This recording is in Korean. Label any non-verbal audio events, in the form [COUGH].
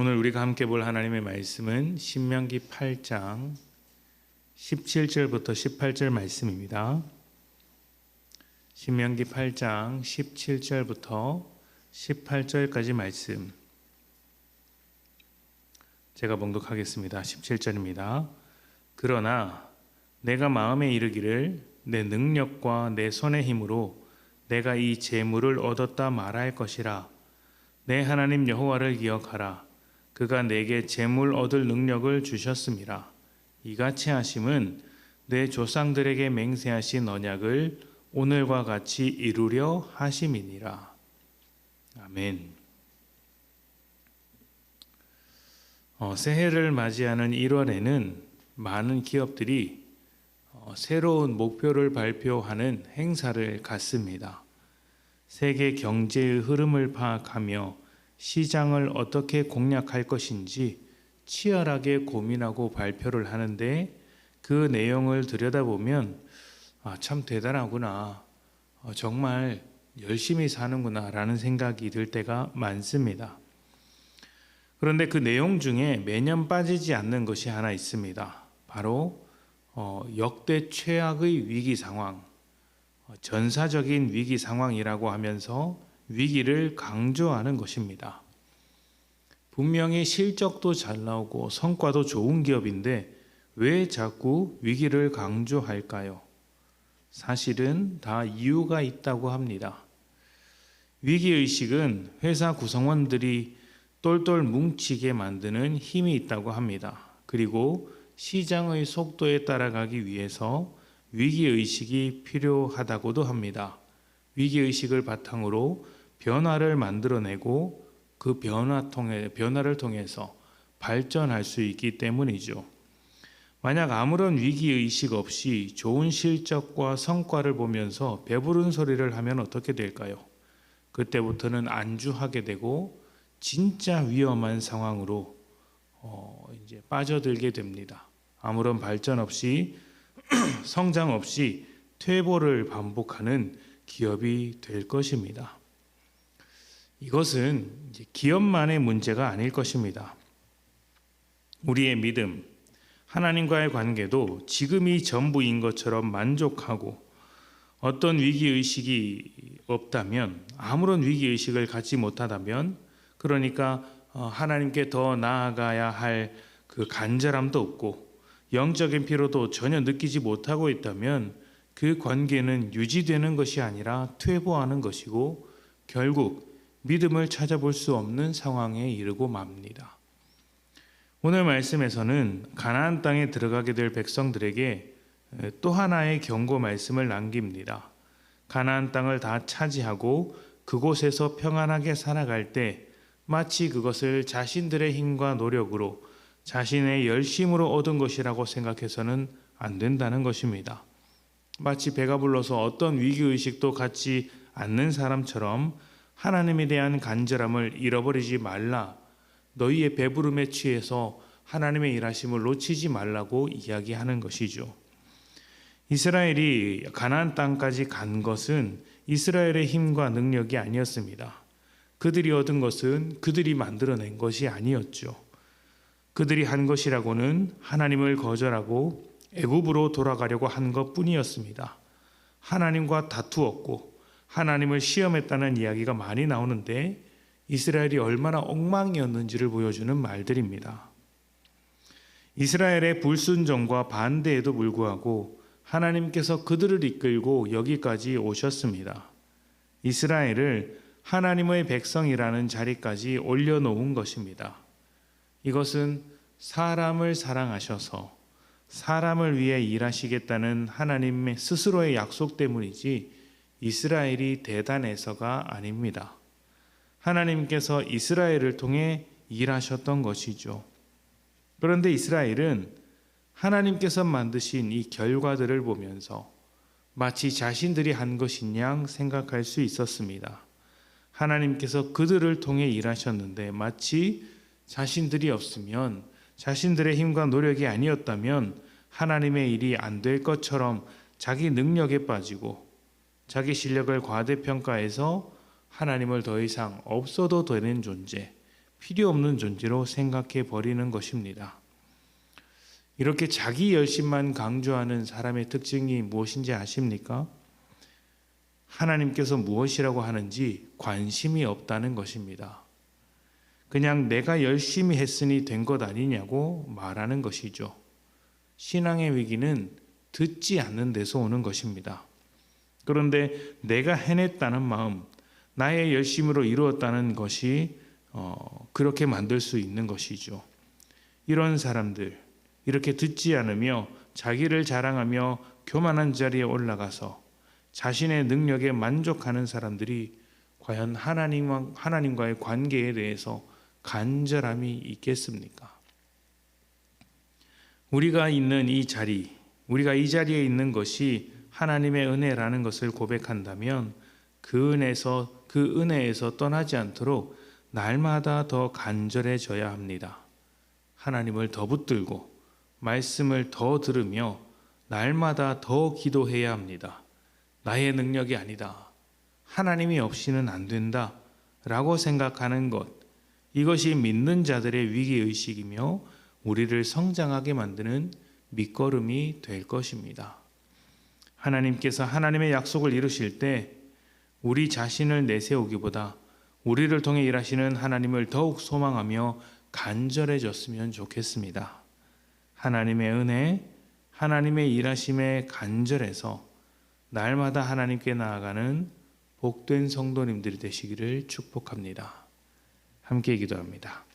오늘 우리가 함께 볼 하나님의 말씀은 신명기 8장 17절부터 18절 말씀입니다. 신명기 8장 17절부터 18절까지 말씀. 제가 봉독하겠습니다. 17절입니다. 그러나 내가 마음에 이르기를 내 능력과 내 손의 힘으로 내가 이 재물을 얻었다 말할 것이라 내 하나님 여호와를 기억하라 그가 내게 재물 얻을 능력을 주셨음이라 이같이 하심은 내 조상들에게 맹세하신 언약을 오늘과 같이 이루려 하심이니라 아멘. 어, 새해를 맞이하는 1월에는 많은 기업들이 어, 새로운 목표를 발표하는 행사를 갖습니다. 세계 경제의 흐름을 파악하며 시장을 어떻게 공략할 것인지 치열하게 고민하고 발표를 하는데 그 내용을 들여다보면 아, 참 대단하구나. 어, 정말 열심히 사는구나 라는 생각이 들 때가 많습니다. 그런데 그 내용 중에 매년 빠지지 않는 것이 하나 있습니다. 바로 어, 역대 최악의 위기 상황, 어, 전사적인 위기 상황이라고 하면서 위기를 강조하는 것입니다. 분명히 실적도 잘 나오고 성과도 좋은 기업인데 왜 자꾸 위기를 강조할까요? 사실은 다 이유가 있다고 합니다. 위기의식은 회사 구성원들이 똘똘 뭉치게 만드는 힘이 있다고 합니다. 그리고 시장의 속도에 따라가기 위해서 위기의식이 필요하다고도 합니다. 위기의식을 바탕으로 변화를 만들어내고 그 변화 통해, 변화를 통해서 발전할 수 있기 때문이죠. 만약 아무런 위기 의식 없이 좋은 실적과 성과를 보면서 배부른 소리를 하면 어떻게 될까요? 그때부터는 안주하게 되고 진짜 위험한 상황으로 어, 이제 빠져들게 됩니다. 아무런 발전 없이 [CLEARS THROAT] 성장 없이 퇴보를 반복하는 기업이 될 것입니다. 이것은 기업만의 문제가 아닐 것입니다. 우리의 믿음, 하나님과의 관계도 지금이 전부인 것처럼 만족하고 어떤 위기 의식이 없다면 아무런 위기 의식을 갖지 못하다면 그러니까 어, 하나님께 더 나아가야 할 그 간절함도 없고 영적인 피로도 전혀 느끼지 못하고 있다면 그 관계는 유지되는 것이 아니라 퇴보하는 것이고 결국 믿음을 찾아볼 수 없는 상황에 이르고 맙니다. 오늘 말씀에서는 가나안 땅에 들어가게 될 백성들에게 또 하나의 경고 말씀을 남깁니다. 가나안 땅을 다 차지하고 그곳에서 평안하게 살아갈 때 마치 그것을 자신들의 힘과 노력으로 자신의 열심으로 얻은 것이라고 생각해서는 안 된다는 것입니다. 마치 배가 불러서 어떤 위기의식도 갖지 않는 사람처럼 하나님에 대한 간절함을 잃어버리지 말라. 너희의 배부름에 취해서 하나님의 일하심을 놓치지 말라고 이야기하는 것이죠. 이스라엘이 가나안 땅까지 간 것은 이스라엘의 힘과 능력이 아니었습니다. 그들이 얻은 것은 그들이 만들어낸 것이 아니었죠. 그들이 한 것이라고는 하나님을 거절하고 애굽으로 돌아가려고 한 것뿐이었습니다. 하나님과 다투었고 하나님을 시험했다는 이야기가 많이 나오는데 이스라엘이 얼마나 엉망이었는지를 보여주는 말들입니다. 이스라엘의 불순종과 반대에도 불구하고 하나님께서 그들을 이끌고 여기까지 오셨습니다. 이스라엘을 하나님의 백성이라는 자리까지 올려놓은 것입니다. 이것은 사람을 사랑하셔서 사람을 위해 일하시겠다는 하나님의 스스로의 약속 때문이지 이스라엘이 대단해서가 아닙니다. 하나님께서 이스라엘을 통해 일하셨던 것이죠. 그런데 이스라엘은 하나님께서 만드신 이 결과들을 보면서 마치 자신들이 한 것인 양 생각할 수 있었습니다. 하나님께서 그들을 통해 일하셨는데 마치 자신들이 없으면 자신들의 힘과 노력이 아니었다면 하나님의 일이 안 될 것처럼 자기 능력에 빠지고 자기 실력을 과대평가해서 하나님을 더 이상 없어도 되는 존재, 필요 없는 존재로 생각해 버리는 것입니다. 이렇게 자기 열심만 강조하는 사람의 특징이 무엇인지 아십니까? 하나님께서 무엇이라고 하는지 관심이 없다는 것입니다. 그냥 내가 열심히 했으니 된 것 아니냐고 말하는 것이죠. 신앙의 위기는 듣지 않는 데서 오는 것입니다. 그런데 내가 해냈다는 마음, 나의 열심으로 이루었다는 것이 어, 그렇게 만들 수 있는 것이죠. 이런 사람들 이렇게 듣지 않으며 자기를 자랑하며 교만한 자리에 올라가서 자신의 능력에 만족하는 사람들이 과연 하나님과 하나님과의 관계에 대해서 간절함이 있겠습니까? 우리가 있는 이 자리, 우리가 이 자리에 있는 것이 하나님의 은혜라는 것을 고백한다면 그 은혜에서 그 은혜에서 떠나지 않도록 날마다 더 간절해져야 합니다. 하나님을 더 붙들고 말씀을 더 들으며 날마다 더 기도해야 합니다. 나의 능력이 아니다. 하나님이 없이는 안 된다. 라고 생각하는 것. 이것이 믿는 자들의 위기의식이며 우리를 성장하게 만드는 밑거름이 될 것입니다. 하나님께서 하나님의 약속을 이루실 때 우리 자신을 내세우기보다 우리를 통해 일하시는 하나님을 더욱 소망하며 간절해졌으면 좋겠습니다. 하나님의 은혜, 하나님의 일하심에 간절해서 날마다 하나님께 나아가는 복된 성도님들이 되시기를 축복합니다. 함께 기도합니다.